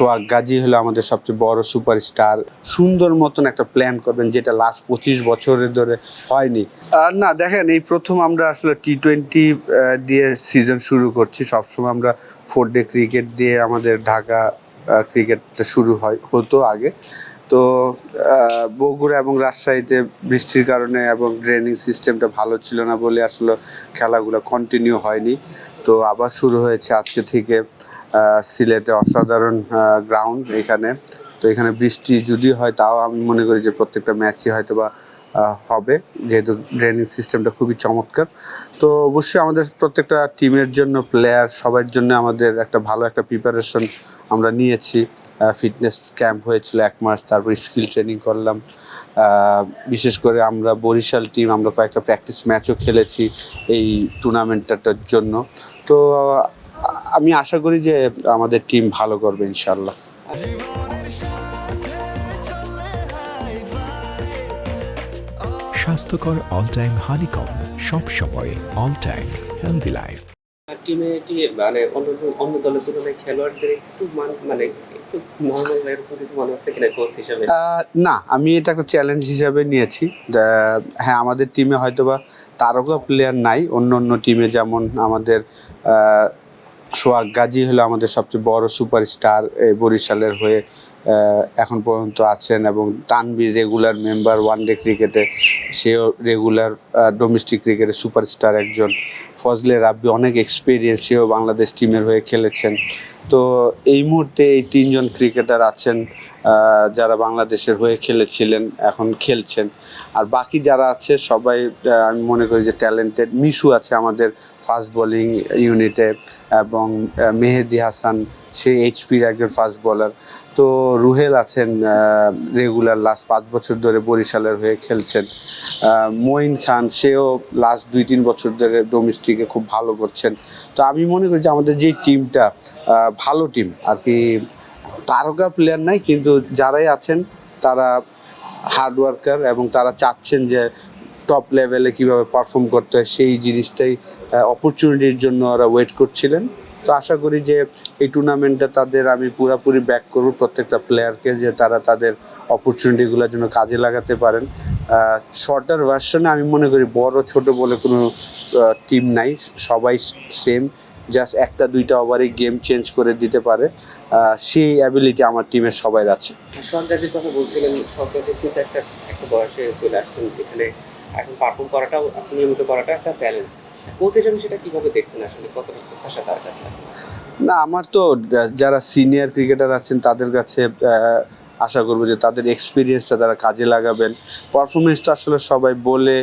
সোহাগ গাজী হলো আমাদের সবচেয়ে বড় সুপারস্টার। সুন্দর মতন একটা প্ল্যান করবেন যেটা লাস্ট পঁচিশ বছরের ধরে হয়নি। আর না, দেখেন, এই প্রথম আমরা আসলে টি টোয়েন্টি দিয়ে সিজন শুরু করছি। সবসময় আমরা ফোর ডে ক্রিকেট দিয়ে আমাদের ঢাকা ক্রিকেটটা শুরু হয়, হতো আগে। তো বগুড়া এবং রাজশাহীতে বৃষ্টির কারণে এবং ড্রেনিং সিস্টেমটা ভালো ছিল না বলে আসলে খেলাগুলো কন্টিনিউ হয়নি। তো আবার শুরু হয়েছে আজকে থেকে। সিলেটে অসাধারণ গ্রাউন্ড এখানে। তো এখানে বৃষ্টি যদি হয়, তাও আমি মনে করি যে প্রত্যেকটা ম্যাচই হয়তো বা হবে। যেহেতু ড্রেনিং সিস্টেমটা খুবই চমৎকার। তো অবশ্যই আমাদের প্রত্যেকটা টিমের জন্য প্লেয়ার সবার জন্য আমাদের একটা ভালো একটা প্রিপারেশন আমরা নিয়েছি। ফিটনেস ক্যাম্প হয়েছিল এক মাস, তারপর স্কিল ট্রেনিং করলাম। বিশেষ করে আমরা বরিশাল টিম আমরা কয়েকটা প্র্যাকটিস ম্যাচও খেলেছি এই টুর্নামেন্টটার জন্য। তো আমি আশা করি যে আমাদের টিম ভালো করবে ইনশাল্লাহ স্বাস্থ্যকর অল টাইম হানিকম সব সময় অল টাইম হেলদি লাইফ টিমে কি মানে অন্য অন্য দলের তুলনায় খেলোয়াড়দের একটু মান মানে না আমি এটা একটা চ্যালেঞ্জ হিসাবে নিয়েছি। হ্যাঁ আমাদের টিমে হয়তোবা তারকা প্লেয়ার নাই অন্য অন্য টিমে যেমন আমাদের আহ, সোহাগ গাজী হলো আমাদের সবচেয়ে বড় সুপারস্টার বরিশালের হয়ে এখন পর্যন্ত আছেন এবং Tanvir regular member one day ক্রিকেটে সেও রেগুলার ডোমেস্টিক ক্রিকেটে সুপারস্টার একজন। ফজলে রাব্বি অনেক এক্সপিরিয়েন্স সেও বাংলাদেশ টিমের হয়ে খেলেছেন। তো এই মুহূর্তে এই তিনজন ক্রিকেটার আছেন যারা বাংলাদেশের হয়ে খেলেছিলেন, এখন খেলছেন। আর বাকি যারা আছে, সবাই আমি মনে করি যে ট্যালেন্টেড মিশু আছে আমাদের ফাস্ট বোলিং ইউনিটে এবং মেহেদি হাসান সে এইচপির একজন ফাস্ট বোলার তো রুহেল আছেন রেগুলার লাস্ট পাঁচ বছর ধরে বরিশালের হয়ে খেলছেন। মঈন খান, সেও লাস্ট দুই তিন বছর ধরে ডোমেস্টিকে খুব ভালো করছেন। তো আমি মনে করি যে আমাদের যে টিমটা ভালো টিম আর কি তারকা প্লেয়ার নাই, কিন্তু যারাই আছেন, তারা হার্ডওয়ার্কার এবং তারা চাচ্ছেন যে টপ লেভেলে কীভাবে পারফর্ম করতে হয়, সেই জিনিসটাই অপরচুনিটির জন্য ওরা ওয়েট করছিলেন। তো আশা করি যে এই টুর্নামেন্টটা তাদের আমি পুরোপুরি ব্যাক করব প্রত্যেকটা প্লেয়ারকে যে তারা তাদের অপরচুনিটিগুলোর জন্য কাজে লাগাতে পারেন। শর্টার ভার্সনে আমি মনে করি বড় ছোট বলে কোনো টিম নাই। সবাই সেম জাস্ট একটা দুইটা ওভারে গেম চেঞ্জ করে দিতে পারে। সেই অ্যাবিলিটি আমার টিমের সবাই আছে। সরকারের কথা বলছিলেন সরকারের কিন্তু একটা একটা বয়সে চলে আসছেন এখানে এখন পারফর্ম করাটাও নিয়মিত করাটা একটা চ্যালেঞ্জ কোচ হিসেবে সেটা কীভাবে দেখছেন আসলে? কতটা প্রত্যাশা তার কাছে? না আমার তো যারা সিনিয়র ক্রিকেটার আছেন তাদের কাছে আশা করব যে তাদের এক্সপিরিয়েন্সটা তারা কাজে লাগাবেন। পারফরমেন্স তো আসলে সবাই বলে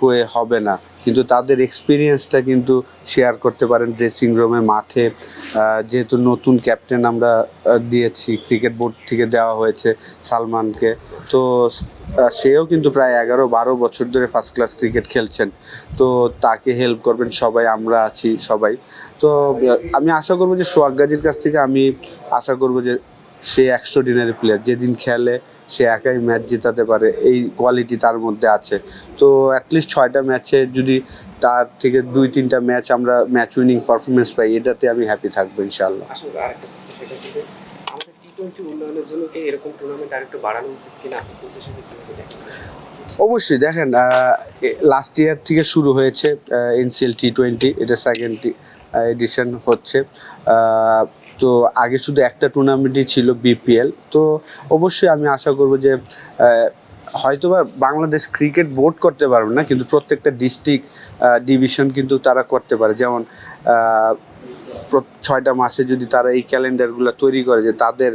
কয়ে হবে না। কিন্তু তাদের এক্সপিরিয়েন্সটা কিন্তু শেয়ার করতে পারেন ড্রেসিং রুমে মাঠে। যেহেতু নতুন ক্যাপ্টেন আমরা দিয়েছি ক্রিকেট বোর্ড থেকে দেওয়া হয়েছে সালমানকে। তো সেও কিন্তু প্রায় এগারো, বারো বছর ধরে ফার্স্ট ক্লাস ক্রিকেট খেলছেন। তো তাকে হেল্প করবেন সবাই, আমরা আছি সবাই। তো, আমি আশা করব যে সোহাগ গাজীর কাছ থেকে আমি আশা করব যে সে এক্সট্রাঅর্ডিনারি প্লেয়ার যেদিন খেলে সে একাই ম্যাচ জেতাতে পারে। এই কোয়ালিটি তার মধ্যে আছে। তো অ্যাটলিস্ট ছয়টা ম্যাচে যদি তার থেকে দুই তিনটা ম্যাচ আমরা ম্যাচ উইনিং পারফরমেন্স পাই এটাতে আমি হ্যাপি থাকব ইনশাল্লাহ উন্নয়নের জন্য কি এরকম টুর্নামেন্ট বাড়ানো উচিত কিনা? অবশ্যই দেখেন লাস্ট ইয়ার থেকে শুরু হয়েছে এনসিএল টি টোয়েন্টি এটা সেকেন্ড এডিশন হচ্ছে। তো আগে শুধু একটা টুর্নামেন্টই ছিল বিপিএল তো অবশ্যই আমি আশা করব যে হয়তো হয়তোবা বাংলাদেশ ক্রিকেট বোর্ড করতে পারবে না, কিন্তু প্রত্যেকটা ডিস্ট্রিক্ট ডিভিশন কিন্তু তারা করতে পারে। যেমন ছয়টা মাসে যদি তারা এই ক্যালেন্ডারগুলো তৈরি করে যে তাদের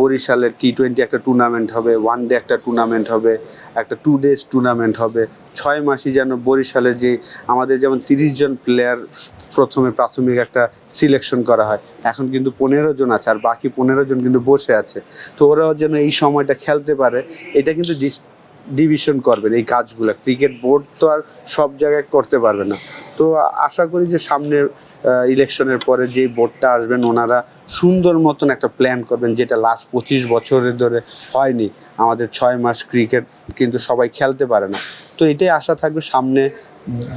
বরিশালের টি টোয়েন্টি একটা টুর্নামেন্ট হবে ওয়ান ডে একটা টুর্নামেন্ট হবে, একটা টু ডেজ টুর্নামেন্ট হবে, ছয় মাসই যেন বরিশালের যে আমাদের যেমন তিরিশ জন প্লেয়ার প্রথমে প্রাথমিক একটা সিলেকশন করা হয়, এখন কিন্তু পনেরো জন আছে আর বাকি পনেরো জন কিন্তু বসে আছে। তো ওরাও যেন এই সময়টা খেলতে পারে, এটা কিন্তু ডিভিশন করবেন, এই কাজগুলো। ক্রিকেট বোর্ড তো আর সব জায়গায় করতে পারবে না। তো আশা করি যে সামনের ইলেকশনের পরে যে বোর্ডটা আসবেন, ওনারা সুন্দর মতন একটা প্ল্যান করবেন, যেটা লাস্ট পঁচিশ বছরের ধরে হয়নি। আমাদের ছয় মাস ক্রিকেট কিন্তু সবাই খেলতে পারে না। তো এটাই আশা থাকবে, সামনে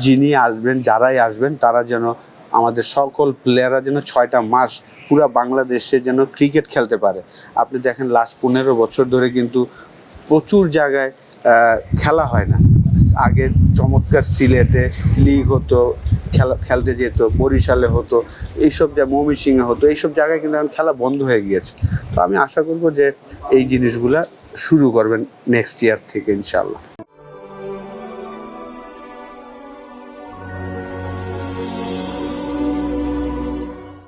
যিনি আসবেন, যারাই আসবেন, তারা যেন আমাদের সকল প্লেয়াররা যেন ছয়টা মাস পুরো বাংলাদেশে যেন ক্রিকেট খেলতে পারে। আপনি দেখেন লাস্ট পনেরো বছর ধরে কিন্তু প্রচুর জায়গায় খেলা হয় না। আগে চমৎকার সিলেটে লিগ হতো, খেলা, খেলতে যেত, বরিশালে হতো, এইসব যা ময়মনসিংহে হতো, এইসব জায়গায় কিন্তু এখন খেলা বন্ধ হয়ে গিয়েছে। তো আমি আশা করব যে এই জিনিসগুলা শুরু করবেন নেক্সট ইয়ার থেকে ইনশাল্লাহ